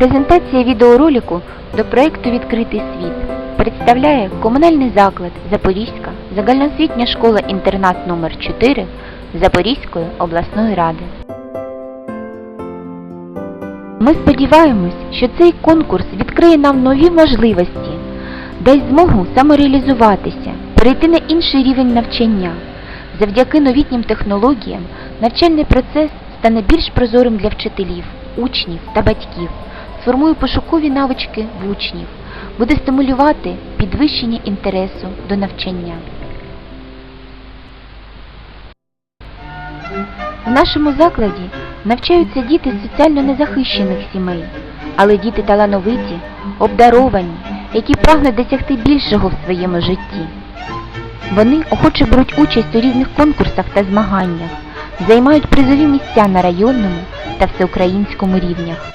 Презентація відеоролику до проєкту Відкритий світ представляє комунальний заклад Запорізька загальноосвітня школа-інтернат номер 4 Запорізької обласної ради. Ми сподіваємось, що цей конкурс відкриє нам нові можливості, дасть змогу самореалізуватися, перейти на інший рівень навчання. Завдяки новітнім технологіям навчальний процес стане більш прозорим для вчителів, учнів та батьків, сформує пошукові навички в учнів, буде стимулювати підвищення інтересу до навчання. В нашому закладі навчаються діти з соціально незахищених сімей, але діти талановиті, обдаровані, які прагнуть досягти більшого в своєму житті. Вони охоче беруть участь у різних конкурсах та змаганнях, займають призові місця на районному та всеукраїнському рівнях.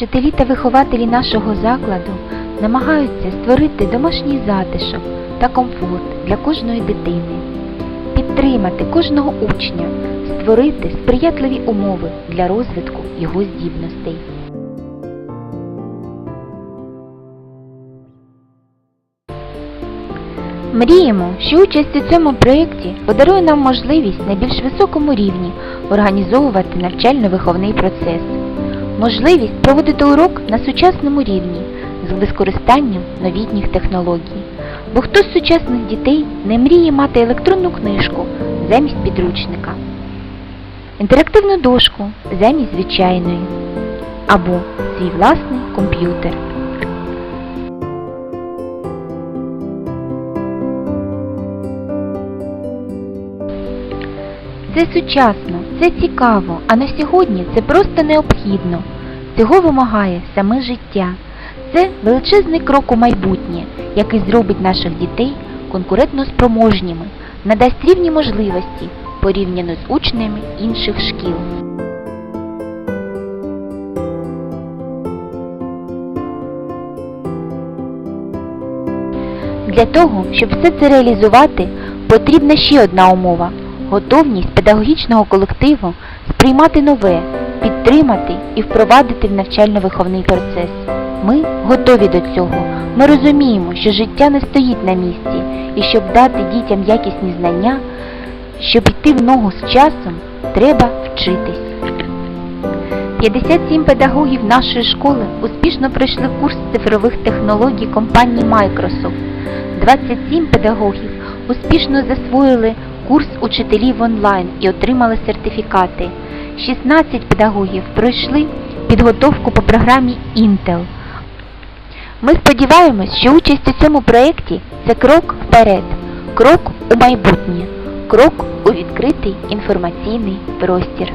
Вчителі та вихователі нашого закладу намагаються створити домашній затишок та комфорт для кожної дитини, підтримати кожного учня, створити сприятливі умови для розвитку його здібностей. Мріємо, що участь у цьому проєкті подарує нам можливість на більш високому рівні організовувати навчально-виховний процес, можливість проводити урок на сучасному рівні з використанням новітніх технологій. Бо хто з сучасних дітей не мріє мати електронну книжку замість підручника, інтерактивну дошку замість звичайної або свій власний комп'ютер. Це сучасно, це цікаво, а на сьогодні це просто необхідно. Цього вимагає саме життя. Це величезний крок у майбутнє, який зробить наших дітей конкурентно спроможніми, надасть рівні можливості порівняно з учнями інших шкіл. Для того, щоб все це реалізувати, потрібна ще одна умова готовність педагогічного колективу сприймати нове, підтримати і впровадити в навчально-виховний процес. Ми готові до цього. Ми розуміємо, що життя не стоїть на місці, і щоб дати дітям якісні знання, щоб йти в ногу з часом, треба вчитись. 57 педагогів нашої школи успішно пройшли курс цифрових технологій компанії Microsoft. 27 педагогів успішно засвоїли курс учителів онлайн і отримали сертифікати. 16 педагогів пройшли підготовку по програмі Intel. Ми сподіваємось, що участь у цьому проєкті це крок вперед, крок у майбутнє, крок у відкритий інформаційний простір.